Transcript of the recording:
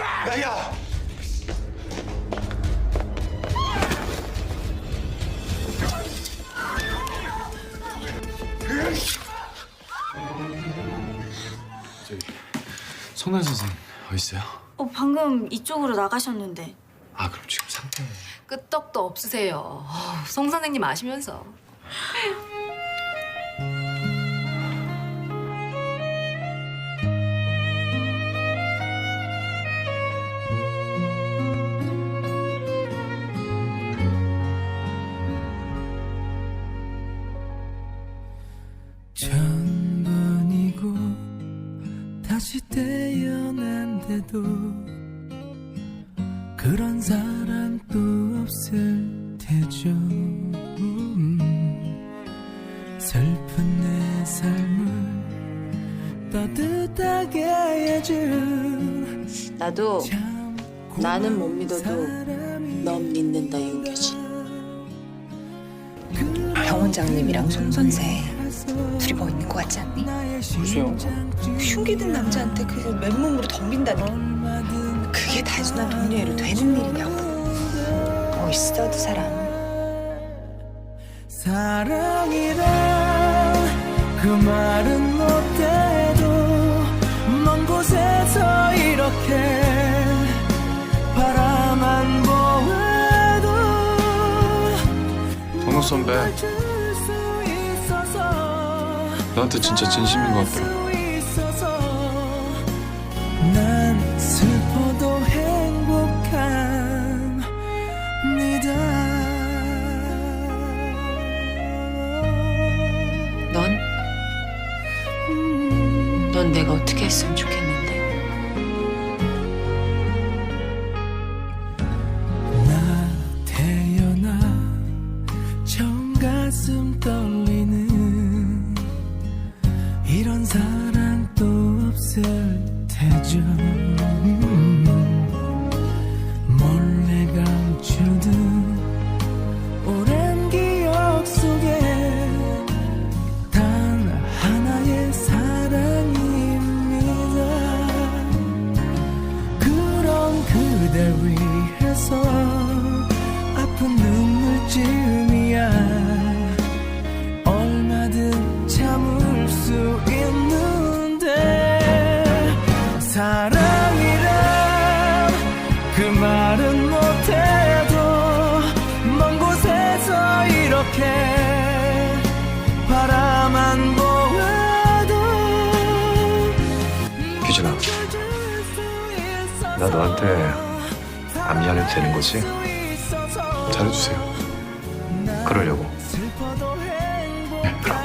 거야? 야야! 성난 선생 어디 있어요? 어, 방금 이쪽으로 나가셨는데. 아 그럼 지금 상태 끄떡도 없으세요. 어우, 송 선생님 아시면서. 천번이고 다시 태어난데도 그런 사람 또 없을 테죠. 음, 슬픈 내 삶을 따뜻하게 해준 나도 참 나는 못 믿어도 넌 믿는다 윤겨지 정 원장님이랑 송 선생 둘이 뭐 있는 것 같지 않니? 글쎄요 흉기든 남자한테 그 맨몸으로 덤빈다는 게 그게 단순한 동료애로 되는 일이냐고. 뭐 있어도 사람. 사랑이란 그 말은 못해도 먼 곳에서 이렇게 바라만 보아도 동욱 선배 너한테 진짜 진심인 것 같더라. 수 있어서 난 슬퍼도 행복합니다. 넌? 넌 내가 어떻게 했으면 좋겠는 이런 사랑 또 없을 테죠 나 너한테 안 미안해도 되는 거지? 잘해주세요 그러려고 네, 그럼.